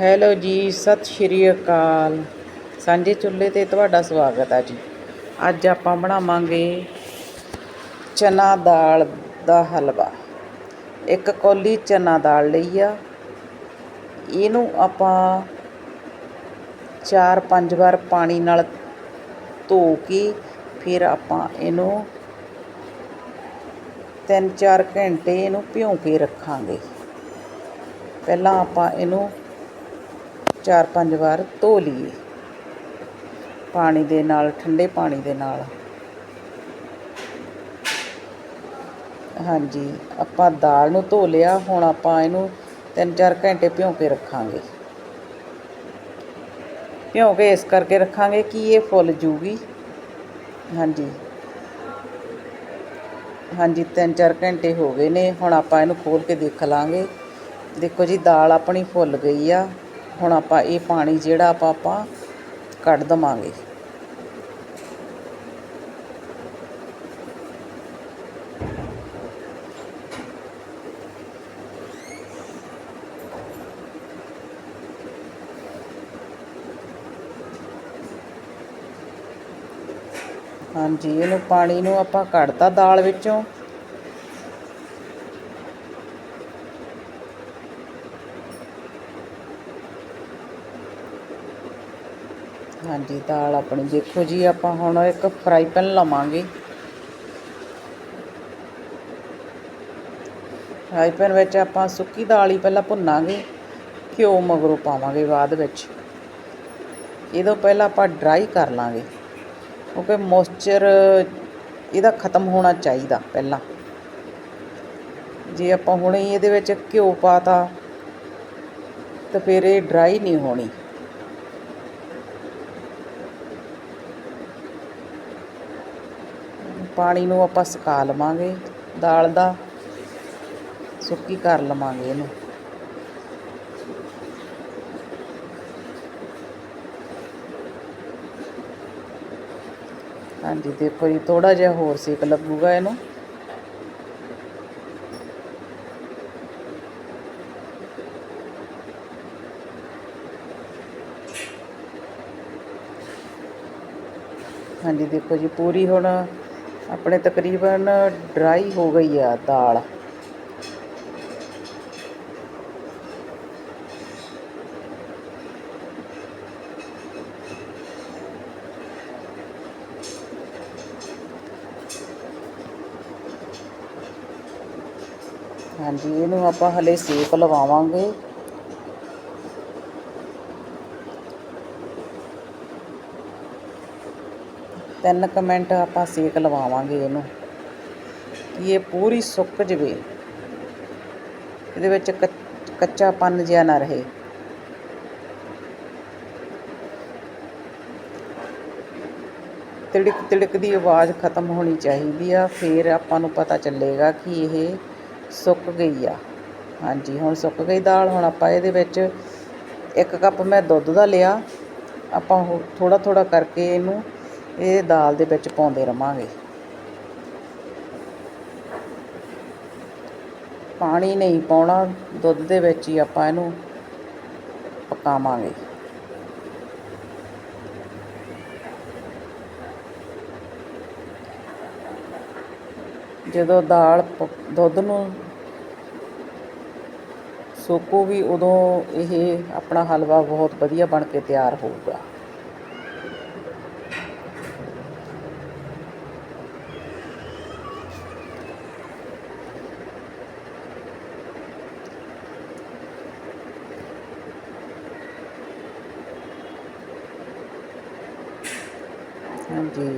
Hello ਜੀ, ਸਤਿ ਸ਼੍ਰੀ ਅਕਾਲ। ਸਾਂਝੇ ਚੁੱਲ੍ਹੇ ਤੇ ਤੁਹਾਡਾ ਸਵਾਗਤ ਹੈ ਜੀ। ਅੱਜ ਆਪਾਂ ਬਣਾਵਾਂਗੇ ਚਨਾ ਦਾਲ ਦਾ ਹਲਵਾ। ਇੱਕ ਕੌਲੀ ਚਨਾ ਦਾਲ ਲਈ ਆ। ਇਹਨੂੰ ਆਪਾਂ ਚਾਰ ਪੰਜ ਵਾਰ ਪਾਣੀ ਨਾਲ ਧੋ ਕੇ ਫਿਰ ਆਪਾਂ ਇਹਨੂੰ ਤਿੰਨ ਚਾਰ ਘੰਟੇ ਇਹਨੂੰ ਭਿਉਂ ਕੇ ਰੱਖਾਂਗੇ। ਪਹਿਲਾਂ ਆਪਾਂ ਇਹਨੂੰ ਚਾਰ ਪੰਜ ਵਾਰ ਧੋ ਲਈਏ। ਪਾਣੀ ਦੇ ਨਾਲ, ਠੰਡੇ ਪਾਣੀ ਦੇ ਨਾਲ। ਹਾਂਜੀ, ਆਪਾਂ ਦਾਲ ਨੂੰ ਧੋ ਲਿਆ, ਹੁਣ ਆਪਾਂ ਇਹਨੂੰ ਤਿੰਨ ਚਾਰ ਘੰਟੇ ਭਿਉਂ ਕੇ ਰੱਖਾਂਗੇ। ਭਿਉਂ ਕੇ ਇਸ ਕਰਕੇ ਰੱਖਾਂਗੇ ਕਿ ਇਹ ਫੁੱਲ ਜੂਗੀ। ਹਾਂਜੀ। ਹਾਂਜੀ ਤਿੰਨ ਚਾਰ ਘੰਟੇ ਹੋ ਗਏ ਨੇ, ਹੁਣ ਆਪਾਂ ਇਹਨੂੰ ਖੋਲ ਕੇ ਦੇਖ ਲਾਂਗੇ। ਦੇਖੋ ਜੀ, ਦਾਲ ਆਪਣੀ ਫੁੱਲ ਗਈ ਆ। ਹੁਣ ਆਪਾਂ ਇਹ ਪਾਣੀ ਜਿਹੜਾ ਆਪਾਂ ਆਪਾਂ ਕੱਢ ਦਵਾਂਗੇ। ਹਾਂਜੀ, ਇਹਨੂੰ ਪਾਣੀ ਨੂੰ ਆਪਾਂ ਕੱਢਤਾ ਦਾਲ ਵਿੱਚੋਂ। ਹਾਂਜੀ, ਦਾਲ ਆਪਣੀ। ਦੇਖੋ ਜੀ, ਆਪਾਂ ਹੁਣ ਇੱਕ ਫਰਾਈ ਪੈਨ ਲਵਾਂਗੇ। ਫਰਾਈ ਪੈਨ ਵਿੱਚ ਆਪਾਂ ਸੁੱਕੀ ਦਾਲ ਹੀ ਪਹਿਲਾਂ ਭੁੰਨਾਂਗੇ, ਘਿਓ ਮਗਰੋਂ ਪਾਵਾਂਗੇ ਬਾਅਦ ਵਿੱਚ। ਇਹਦੋਂ ਪਹਿਲਾਂ ਆਪਾਂ ਡਰਾਈ ਕਰ ਲਾਂਗੇ, ਕਿਉਂਕਿ ਮੋਇਸਚਰ ਇਹਦਾ ਖਤਮ ਹੋਣਾ ਚਾਹੀਦਾ ਪਹਿਲਾਂ। ਜੇ ਆਪਾਂ ਹੁਣੇ ਇਹਦੇ ਵਿੱਚ ਘਿਓ ਪਾਤਾ, ਤਾਂ ਫਿਰ ਇਹ ਡਰਾਈ ਨਹੀਂ ਹੋਣੀ। ਪਾਣੀ ਨੂੰ ਆਪਾਂ ਸੁਕਾ ਲਵਾਂਗੇ, ਦਾਲ ਦਾ। ਸੁੱਕੀ ਕਰ ਲਵਾਂਗੇ ਇਹਨੂੰ। ਹਾਂਜੀ, ਦੇਖੋ ਜੀ ਥੋੜਾ ਜਿਹਾ ਹੋਰ ਸੇਕ ਲੱਗੂਗਾ ਇਹਨੂੰ। ਹਾਂਜੀ, ਦੇਖੋ ਜੀ, ਪੂਰੀ ਹੁਣ ਆਪਣੇ ਤਕਰੀਬਨ ਡਰਾਈ ਹੋ ਗਈ ਆ ਦਾਲ। ਹਾਂਜੀ ਇਹਨੂੰ ਆਪਾਂ ਹਲੇ ਸੇਕ ਲਵਾਵਾਂਗੇ। ਤਿੰਨ ਕੁ ਮਿੰਟ ਆਪਾਂ ਸੇਕ ਲਵਾਵਾਂਗੇ ਇਹਨੂੰ। ਕਿ ਇਹ ਪੂਰੀ ਸੁੱਕ ਜਵੇ। ਇਹਦੇ ਵਿੱਚ ਕੱਚ- ਕੱਚਾਪਨ ਜਿਹਾ ਨਾ ਰਹੇ। ਤਿੜਕ ਤਿੜਕ ਦੀ ਆਵਾਜ਼ ਖਤਮ ਹੋਣੀ ਚਾਹੀਦੀ ਆ, ਫਿਰ ਆਪਾਂ ਨੂੰ ਪਤਾ ਚੱਲੇਗਾ ਕਿ ਇਹ ਸੁੱਕ ਗਈ ਆ। ਹਾਂਜੀ, ਹੁਣ ਸੁੱਕ ਗਈ ਦਾਲ, ਹੁਣ ਆਪਾਂ ਇਹਦੇ ਵਿੱਚ ਇੱਕ ਕੱਪ ਮੈਂ ਦੁੱਧ ਦਾ ਲਿਆ। ਆਪਾਂ ਥੋੜਾ ਥੋੜਾ ਕਰਕੇ ਇਹਨੂੰ ਇਹ ਦਾਲ ਦੇ ਵਿੱਚ ਪਾਉਂਦੇ ਰਵਾਂਗੇ। ਪਾਣੀ ਨਹੀਂ ਪਾਉਣਾ, ਦੁੱਧ ਦੇ ਵਿੱਚ ਹੀ ਆਪਾਂ ਇਹਨੂੰ ਪਕਾਵਾਂਗੇ। ਜਦੋਂ ਦਾਲ ਪ- ਦੁੱਧ ਨੂੰ ਸੁੱਕੂਗੀ ਉਦੋਂ ਇਹ ਆਪਣਾ ਹਲਵਾ ਬਹੁਤ ਵਧੀਆ ਬਣ ਕੇ ਤਿਆਰ ਹੋਊਗਾ। ਹਾਂਜੀ।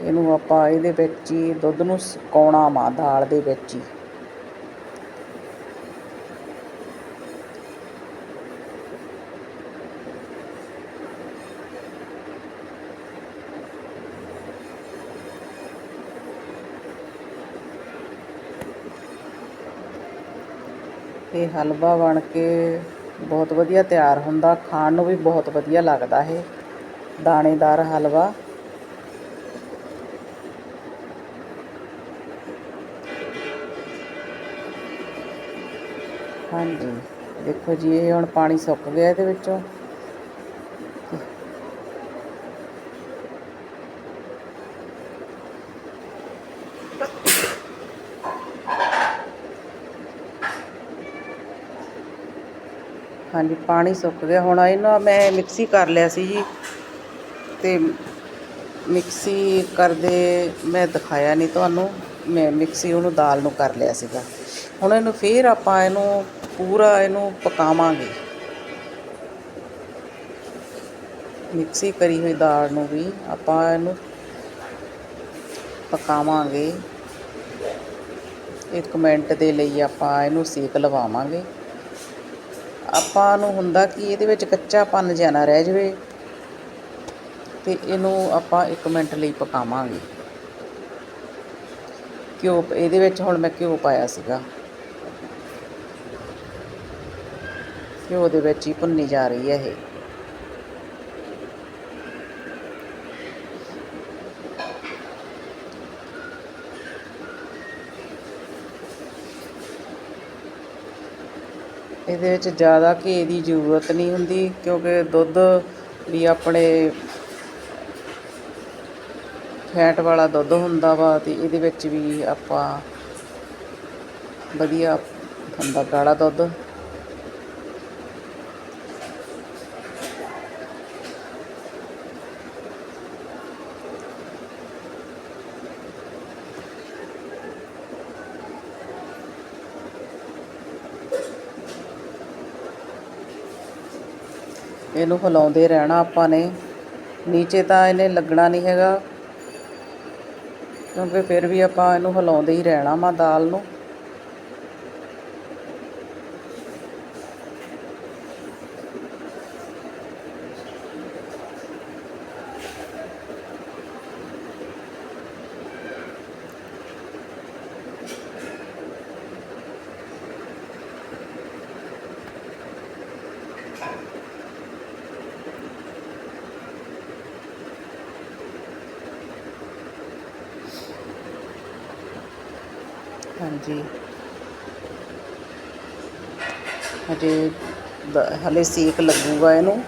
ਇਹਨੂੰ ਆਪਾਂ ਇਹਦੇ ਵਿੱਚ ਹੀ ਦੁੱਧ ਨੂੰ ਸੁਕਾਉਣਾ ਵਾ ਦਾਲ ਦੇ ਵਿੱਚ ਹੀ। ਇਹ ਹਲਵਾ ਬਣ ਕੇ ਬਹੁਤ ਵਧੀਆ ਤਿਆਰ ਹੁੰਦਾ। ਖਾਣ ਨੂੰ ਵੀ ਬਹੁਤ ਵਧੀਆ ਲੱਗਦਾ ਇਹ। ਦਾਣੇਦਾਰ ਹਲਵਾ। ਹਾਂਜੀ। ਦੇਖੋ ਜੀ, ਇਹ ਹੁਣ ਪਾਣੀ ਸੁੱਕ ਗਿਆ ਇਹਦੇ ਵਿੱਚੋਂ। ਹਾਂਜੀ, ਪਾਣੀ ਸੁੱਕ ਗਿਆ। ਹੁਣ ਇਹਨੂੰ ਮੈਂ ਮਿਕਸੀ ਕਰ ਲਿਆ ਸੀ ਜੀ। ਤੇ ਮਿਕਸੀ ਕਰਦੇ, ਮੈਂ ਦਿਖਾਇਆ ਨਹੀਂ ਤੁਹਾਨੂੰ। ਮੈਂ ਮਿਕਸੀ ਉਹਨੂੰ ਦਾਲ ਨੂੰ ਕਰ ਲਿਆ ਸੀਗਾ। ਹੁਣ ਇਹਨੂੰ ਫੇਰ ਆਪਾਂ ਇਹਨੂੰ ਪੂਰਾ ਇਹਨੂੰ ਪਕਾਵਾਂਗੇ। ਮਿਕਸੀ ਕਰੀ ਹੋਈ ਦਾਲ ਨੂੰ ਵੀ ਆਪਾਂ ਇਹਨੂੰ ਪਕਾਵਾਂਗੇ। 1 ਮਿੰਟ ਦੇ ਲਈ ਆਪਾਂ ਇਹਨੂੰ ਸੇਕ ਲਵਾਵਾਂਗੇ। ਆਪਾਂ ਨੂੰ ਹੁੰਦਾ ਕਿ ਇਹਦੇ ਵਿੱਚ ਕੱਚਾ ਪਨ ਜਿਹਾ ਨਾ ਰਹਿ ਜਾਵੇ ਤੇ ਇਹਨੂੰ ਆਪਾਂ 1 ਮਿੰਟ ਲਈ ਪਕਾਵਾਂਗੇ। ਘਿਓ, ਇਹਦੇ ਵਿੱਚ ਹੁਣ ਮੈਂ ਘਿਓ ਪਾਇਆ ਸੀਗਾ। ਘਿਓ ਦੇ ਵਿੱਚ ਹੀ ਭੁੰਨੀ ਜਾ ਰਹੀ ਹੈ ਇਹ। ਇਹਦੇ ਵਿੱਚ ਜ਼ਿਆਦਾ ਘੇ ਦੀ ਜ਼ਰੂਰਤ ਨਹੀਂ ਹੁੰਦੀ, ਕਿਉਂਕਿ ਦੁੱਧ ਵੀ ਆਪਣੇ ਫੈਟ ਵਾਲਾ ਦੁੱਧ ਹੁੰਦਾ ਵਾ ਤੇ ਇਹਦੇ ਵਿੱਚ ਵੀ ਆਪਾਂ ਵਧੀਆ ਹੁੰਦਾ ਗਾੜਾ ਦੁੱਧ। ਇਹਨੂੰ ਹਿਲਾਉਂਦੇ ਰਹਿਣਾ ਆਪਾਂ ਨੇ। ਨੀਚੇ ਤਾਂ ਇਹਨੇ ਲੱਗਣਾ ਨਹੀਂ ਹੈਗਾ। ਕਿਉਂਕਿ ਫਿਰ ਵੀ ਆਪਾਂ ਇਹਨੂੰ ਹਿਲਾਉਂਦੇ ਹੀ ਰਹਿਣਾ ਵਾ ਦਾਲ ਨੂੰ। ਹਾਂਜੀ। ਹਜੇ ਦ- ਹਲੇ ਸੇਕ ਲੱਗੂਗਾ ਇਹਨੂੰ।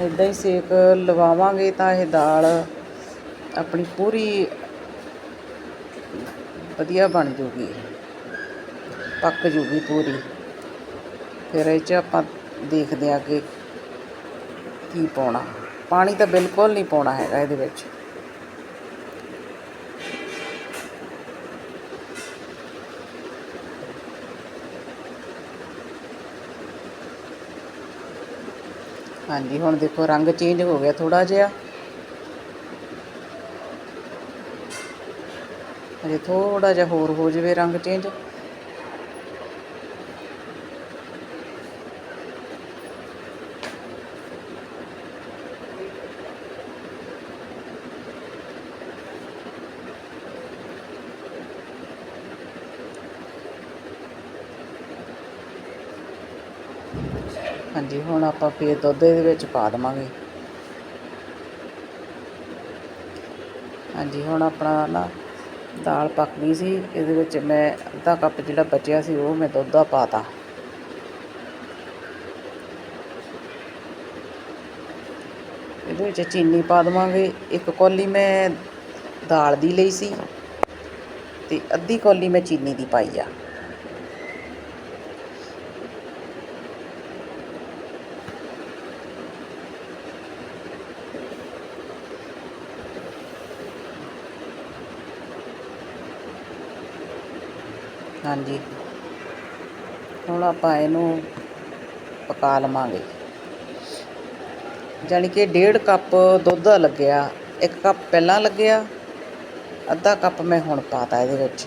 ਇਦਾਂ ਹੀ ਸੇਕ ਲਵਾਵਾਂਗੇ ਤਾਂ ਇਹ ਦਾਲ ਆਪਣੀ ਪੂਰੀ ਵਧੀਆ ਬਣ ਜੂਗੀ। ਪੱਕ ਜੂਗੀ ਪੂਰੀ। ਫਿਰ ਇਹ 'ਚ ਆਪਾਂ ਦੇਖਦੇ ਹਾਂ ਕਿ ਕੀ ਪਾਉਣਾ। ਪਾਣੀ ਤਾਂ ਬਿਲਕੁਲ ਨਹੀਂ ਪਾਉਣਾ ਹੈਗਾ ਇਹਦੇ ਵਿੱਚ। ਹਾਂਜੀ, ਹੁਣ ਦੇਖੋ ਰੰਗ ਚੇਂਜ ਹੋ ਗਿਆ ਥੋੜਾ ਜਿਹਾ। ਅਜੇ ਥੋੜਾ ਜਿਹਾ ਹੋਰ ਹੋ ਜਾਵੇ ਰੰਗ ਚੇਂਜ ਹਾਂਜੀ, ਹੁਣ ਆਪਾਂ ਫੇਰ ਦੁੱਧ ਇਹਦੇ ਵਿੱਚ ਪਾ ਦੇਵਾਂਗੇ। ਹਾਂਜੀ, ਹੁਣ ਆਪਣਾ ਨਾ ਦਾਲ ਪੱਕ ਗਈ ਸੀ, ਇਹਦੇ ਵਿੱਚ ਮੈਂ ਅੱਧਾ ਕੱਪ ਜਿਹੜਾ ਬਚਿਆ ਸੀ, ਉਹ ਮੈਂ ਦੁੱਧ ਦਾ ਪਾਤਾ ਇਹਦੇ ਵਿੱਚ ਚੀਨੀ ਪਾ ਦੇਵਾਂਗੇ। ਇੱਕ ਕੌਲੀ ਮੈਂ ਦਾਲ ਦੀ ਲਈ ਸੀ ਤੇ ਅੱਧੀ ਕੌਲੀ ਮੈਂ ਚੀਨੀ ਦੀ ਪਾਈ ਆ। ਹਾਂਜੀ। ਹੁਣ ਆਪਾਂ ਇਹਨੂੰ ਪਕਾ ਲਵਾਂਗੇ। ਜਾਣੀ ਕਿ ਡੇਢ ਕੱਪ ਦੁੱਧ ਲੱਗਿਆ, ਇੱਕ ਕੱਪ ਪਹਿਲਾਂ ਲੱਗਿਆ, ਅੱਧਾ ਕੱਪ ਮੈਂ ਹੁਣ ਪਾਤਾ ਇਹਦੇ ਵਿੱਚ।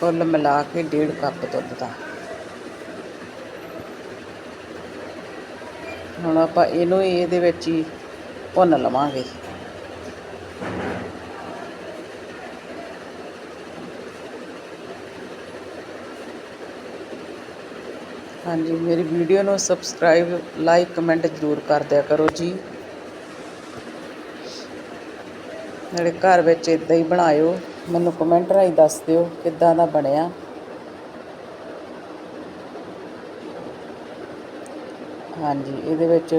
ਕੁੱਲ ਮਿਲਾ ਕੇ ਡੇਢ ਕੱਪ ਦੁੱਧ ਦਾ। ਹੁਣ ਆਪਾਂ ਇਹਨੂੰ ਹੀ ਇਹਦੇ ਵਿੱਚ ਹੀ ਭੁੰਨ ਲਵਾਂਗੇ। ਹਾਂਜੀ, ਮੇਰੀ ਵੀਡੀਓ ਨੂੰ ਸਬਸਕ੍ਰਾਈਬ ਲਾਈਕ ਕਮੈਂਟ ਜ਼ਰੂਰ ਕਰ ਦਿਆ ਕਰੋ ਜੀ। ਨਾਲੇ ਘਰ ਵਿੱਚ ਇਦਾਂ ਹੀ ਬਣਾਇਓ, ਮੈਨੂੰ ਕਮੈਂਟ ਰਾਹੀਂ ਦੱਸ ਦਿਓ ਕਿੱਦਾਂ ਦਾ ਬਣਿਆ। ਹਾਂਜੀ, ਇਹਦੇ ਵਿੱਚ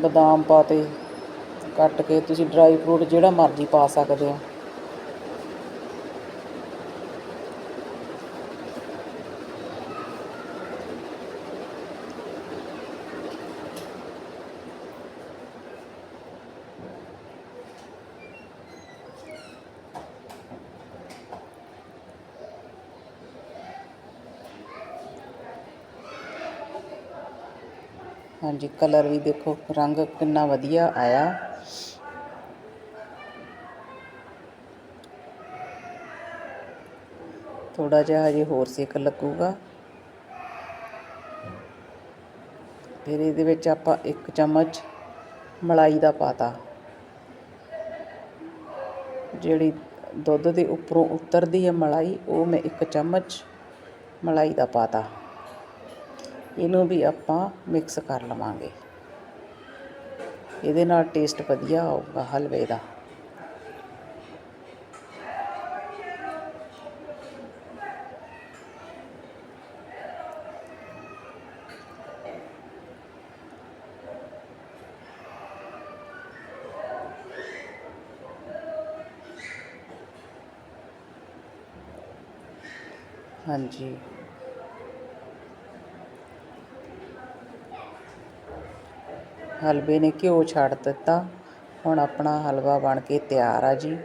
ਬਦਾਮ ਪਾਤੇ ਕੱਟ ਕੇ ਤੁਸੀਂ ਡਰਾਈ ਫਰੂਟ ਜਿਹੜਾ ਮਰਜ਼ੀ ਪਾ ਸਕਦੇ ਹੋ। ਹਾਂਜੀ, ਕਲਰ ਵੀ ਦੇਖੋ, ਰੰਗ ਕਿੰਨਾ ਵਧੀਆ ਆਇਆ। ਥੋੜਾ ਜਿਹਾ ਹਜੇ ਹੋਰ ਸੇਕ ਲੱਗੂਗਾ। ਫਿਰ ਇਹਦੇ ਵਿੱਚ ਆਪਾਂ ਇੱਕ ਚਮਚ ਮਲਾਈ ਦਾ ਪਾਤਾ, ਜਿਹੜੀ ਦੁੱਧ ਦੇ ਉੱਪਰੋਂ ਉਤਰਦੀ ਹੈ ਮਲਾਈ, ਉਹ ਮੈਂ ਇੱਕ ਚਮਚ ਮਲਾਈ ਦਾ ਪਾਤਾ। ਇਹਨੂੰ ਵੀ ਆਪਾਂ ਮਿਕਸ ਕਰ ਲਵਾਂਗੇ। ਇਹਦੇ ਨਾਲ ਟੇਸਟ ਵਧੀਆ ਆਊਗਾ ਹਲਵੇ ਦਾ। ਹਾਂਜੀ। ਹਲਵੇ ਨੇ ਘਿਓ ਛੱਡ ਦਿੱਤਾ। ਹੁਣ ਆਪਣਾ ਹਲਵਾ ਬਣ ਕੇ ਤਿਆਰ ਆ ਜੀ।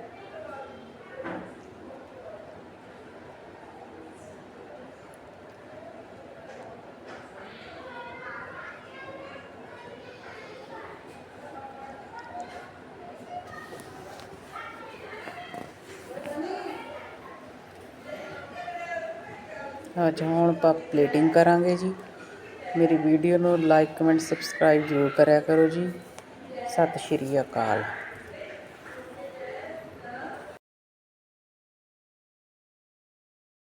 ਅੱਛਾ ਹੁਣ ਆਪਾਂ ਪਲੇਟਿੰਗ ਕਰਾਂਗੇ ਜੀ। ਮੇਰੀ ਵੀਡੀਓ ਨੂੰ ਲਾਈਕ ਕਮੈਂਟ ਸਬਸਕ੍ਰਾਈਬ ਜ਼ਰੂਰ ਕਰਿਆ ਕਰੋ ਜੀ। ਸਤਿ ਸ਼੍ਰੀ ਅਕਾਲ।